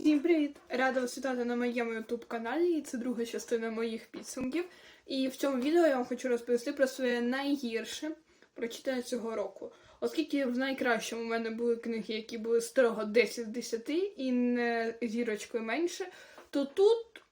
Всім привіт! Рада вас вітати на моєму youtube каналі. І це друга частина моїх підсумків. І в цьому відео я вам хочу розповісти про своє найгірше прочитання цього року. Оскільки в найкращому в мене були книги, які були строго 10 з 10 і не зірочкою менше, то тут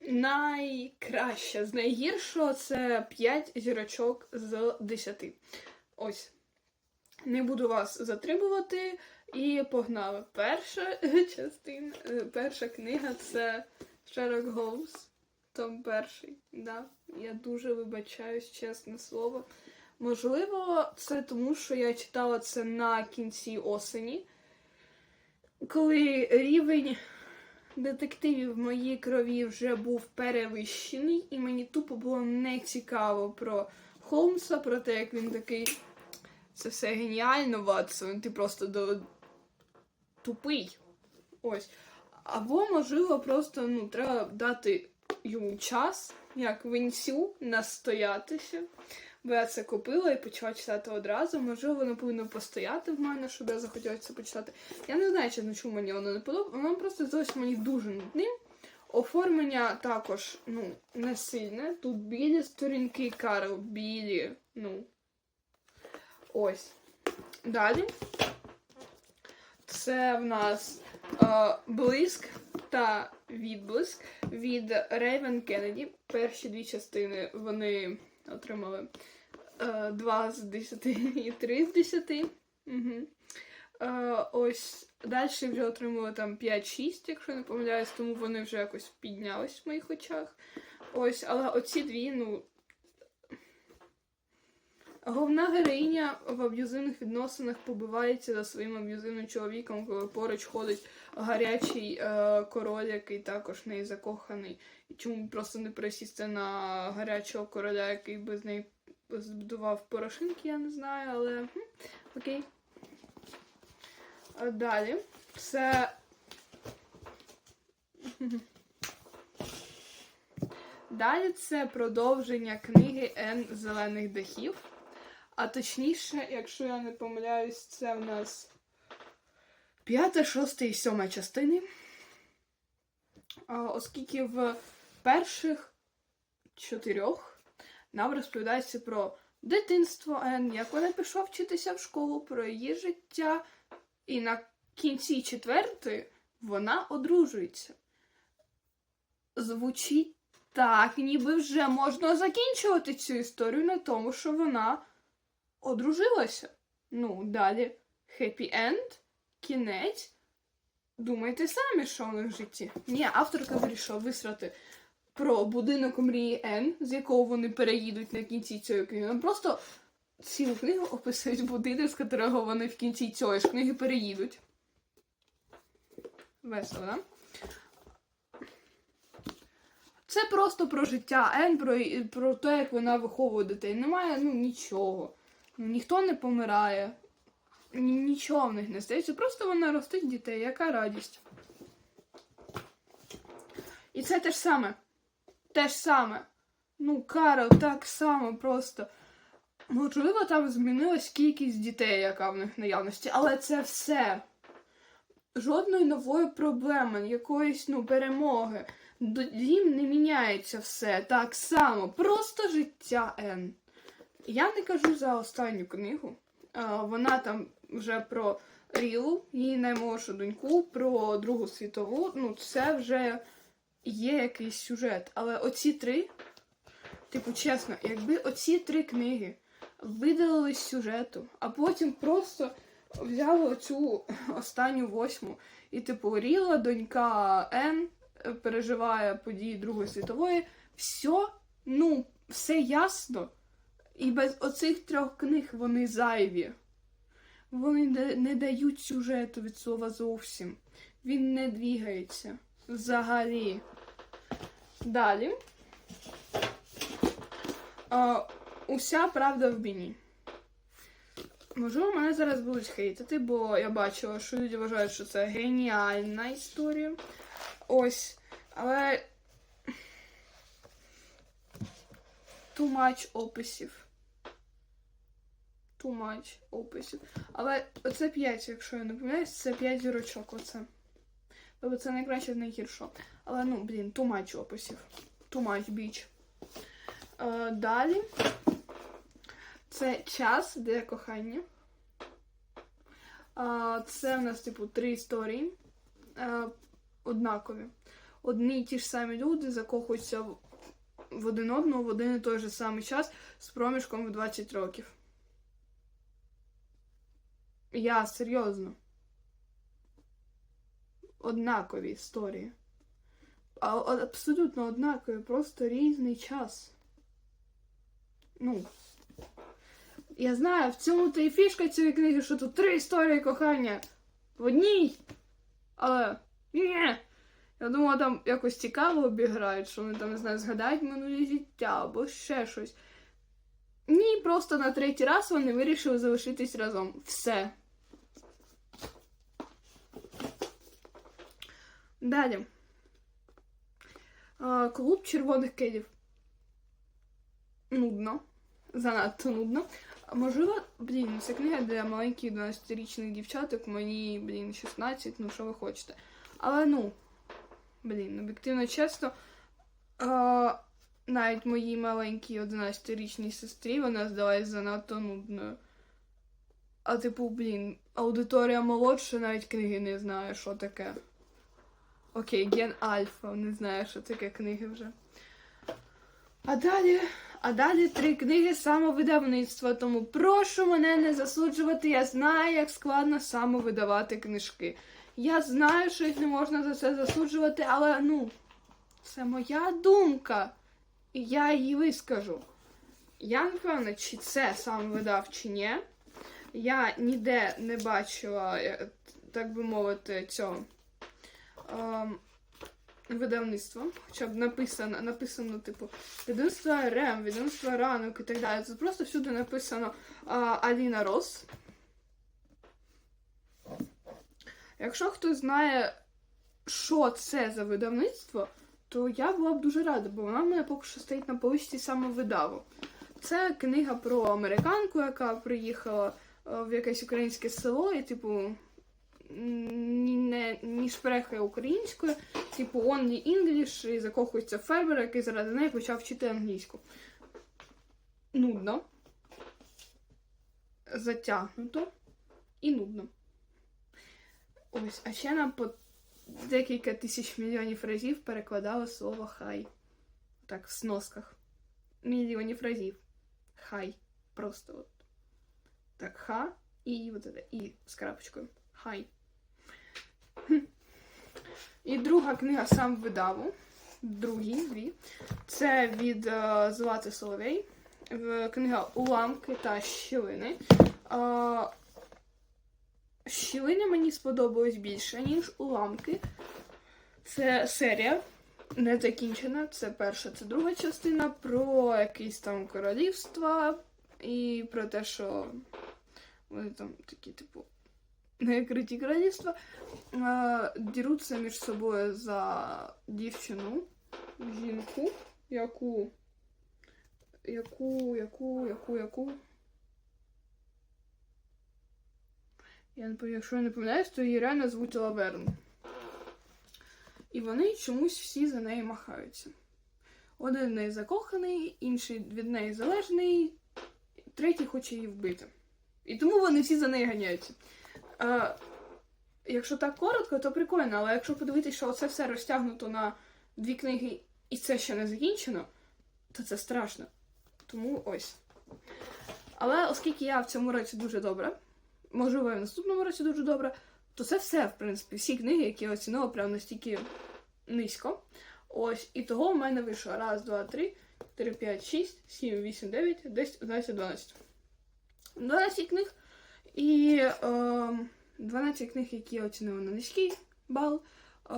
найкраще з найгіршого це 5 зірочок з 10. Ось. Не буду вас затримувати. І погнали. Перша частина, е, перша книга це Sherlock Holmes, Том перший. Да. Я дуже вибачаюсь, чесне слово. Можливо, це тому, що я читала це на кінці осені, коли рівень детективів в моїй крові вже був перевищений, і мені тупо було не цікаво про Холмса, про те, як він такий. Це все геніально, Ватсон. Ти просто до... тупий. Ось. Або, можливо, просто ну, треба дати йому час, як винцю, настоятися. Бо я це купила і почала читати одразу. Можливо, воно повинно постояти в мене, щоб я захотіла це почитати. Я не знаю, чесно, чому мені воно не подобається. Воно просто здалося мені дуже нудним. Оформлення також ну, не сильне. Тут білі сторінки, Карл, білі. ну, Ось. Далі. Це в нас е, блиск та відблиск від Рейвен Кеннеді. Перші дві частини вони отримали е, 2 з 10 і 3 з 10. Угу. Е, ось далі вже отримали там 5-6, якщо не помиляюсь, тому вони вже якось піднялись в моїх очах. Ось, але оці дві, ну. Головна героїня в аб'юзивних відносинах побивається за своїм аб'юзивним чоловіком, коли поруч ходить гарячий е, король, який також в неї закоханий. І чому просто не присісти на гарячого короля, який би з неї збудував порошинки, я не знаю, але хм, окей. А далі це. Далі це продовження книги Н Зелених дахів. А точніше, якщо я не помиляюсь, це в нас п'ята, шоста і сьома частини. Оскільки в перших чотирьох нам розповідається про дитинство Ен, як вона пішла вчитися в школу, про її життя. І на кінці четвертої вона одружується. Звучить так, ніби вже можна закінчувати цю історію на тому, що вона одружилася. Ну, далі хеппі енд, кінець. Думайте самі, що у них в житті. Ні, авторка вирішила висрати про будинок мрії Н, з якого вони переїдуть на кінці цієї книги. Просто цілу книгу описують будинок, з якого вони в кінці цієї ж книги переїдуть. Весело, да? Це просто про життя Ен, про, про те, як вона виховує дітей. Немає ну, нічого. Ну, ніхто не помирає. Нічого в них не стається. Просто вона ростить дітей. Яка радість. І це те ж саме. Те ж саме. Ну, Карл так само просто. Можливо, там змінилась кількість дітей, яка в них наявності, але це все. Жодної нової проблеми, якоїсь ну, перемоги. Дім не міняється все так само. Просто життя Н. Я не кажу за останню книгу. Вона там вже про Рілу, її наймолодшу доньку, про Другу світову. Ну, це вже є якийсь сюжет. Але оці три, типу, чесно, якби оці три книги видалили сюжету, а потім просто взяли оцю останню восьму. І, типу, Ріла, донька Н е, переживає події Другої світової. Все, ну, все ясно. І без оцих трьох книг вони зайві. Вони не, дають сюжету від слова зовсім. Він не двігається. Взагалі. Далі. А, уся правда в біні. Можливо, мене зараз будуть хейтити, бо я бачила, що люди вважають, що це геніальна історія. Ось. Але. Too much описів. Too much описів. Але оце 5, якщо я не помиляюсь, це 5 зірочок. Оце. Тобто це найкраще з найгіршого. Але ну, блін, too much описів. Too much bitch. Е, далі. Це час для кохання. Е, це в нас, типу, три історії. Е, однакові. Одні й ті ж самі люди закохуються в один одного в один і той же самий час з проміжком в 20 років. Я серйозно. Однакові історії. А, абсолютно однакові, просто різний час. Ну. Я знаю, в цьому та і фішка цієї книги, що тут три історії кохання в одній. Але ні. Я думала, там якось цікаво обіграють, що вони там, не знаю, згадають минуле життя або ще щось. Ні, просто на третій раз вони вирішили залишитись разом. Все. Далі. Клуб червоних кедів. Нудно. Занадто нудно. Можливо, блін, це книга для маленьких 12-річних дівчаток, мені, блін, 16, ну що ви хочете. Але ну, блін, об'єктивно чесно, а, навіть моїй маленькій 11-річній сестрі вона здалась занадто нудною. А типу, блін, аудиторія молодша навіть книги не знає, що таке. Окей, Ген Альфа, не знаю, що таке книги вже. А далі, а далі три книги самовидавництва, тому прошу мене не засуджувати. Я знаю, як складно самовидавати книжки. Я знаю, що їх не можна за це засуджувати, але ну, це моя думка. І я її вискажу. Я не впевнена, чи це сам видав, чи ні. Я ніде не бачила, е, так би мовити, цього ем, видавництва. Хоча б написано, написано, типу, видавництво РМ, видавництво ранок і так далі. Це просто всюди написано Аліна Рос. Якщо хтось знає, що це за видавництво, то я була б дуже рада, бо вона в мене поки що стоїть на поличці саме видаву. Це книга про американку, яка приїхала е, в якесь українське село, і, типу, не, ні шпрехає українською, типу, only English, і закохується в фермера, який заради неї почав вчити англійську. Нудно. Затягнуто і нудно. Ось, а ще нам по декілька тисяч мільйонів разів перекладали слово хай. Так, в сносках. Мільйонів разів. Хай. Просто от. Так, ха і вот это, і з крапочкою. Хай. І друга книга сам видаву. Другі дві. Це від е, Злати Соловей. Книга Уламки та щілини. Е, Щілини мені сподобалось більше, ніж уламки. Це серія не закінчена. Це перша, це друга частина про якісь там королівства і про те, що вони там такі, типу, некриті королівства, діруться між собою за дівчину, жінку, яку. Яку, яку, яку, яку. Я не пам'ятаю, якщо я не помиляюсь, то її реально звуть Лаверн. І вони чомусь всі за нею махаються. Один в неї закоханий, інший від неї залежний, третій хоче її вбити. І тому вони всі за нею ганяються. Е, якщо так коротко, то прикольно, але якщо подивитися, що це все розтягнуто на дві книги і це ще не закінчено, то це страшно. Тому ось. Але оскільки я в цьому році дуже добре, можливо, і в наступному році дуже добре, то це все, в принципі, всі книги, які я оцінила прям настільки низько. Ось, і того в мене вийшло раз, два, три, 4, 5, 6, 7, 8, 9, 10, 11, 12. 12 книг. І е, 12 книг, які я оцінила на низький бал. Е,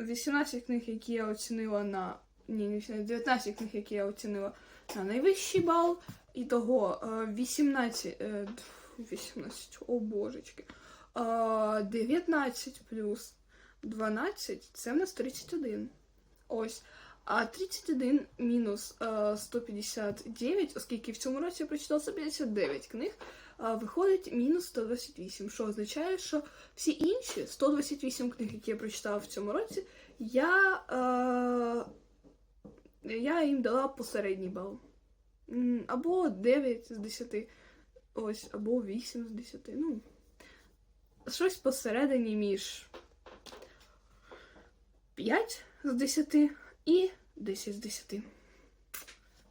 18 книг, які я оцінила на. Ні, не 18, 19 книг, які я оцінила на найвищий бал. І того е, 18. Е, 18, о божечки. Е, 19 плюс 12 це в нас 31. Ось. А 31 мінус е, 159, оскільки в цьому році я прочитала 159 книг, виходить мінус 128, що означає, що всі інші 128 книг, які я прочитала в цьому році, я, я їм дала посередній бал. Або 9 з 10, ось, або 8 з 10. Ну, щось посередині між 5 з 10 і 10 з 10.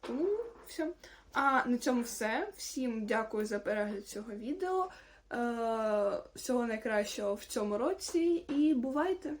Тому все. А на цьому все. Всім дякую за перегляд цього відео. Е, всього найкращого в цьому році і бувайте!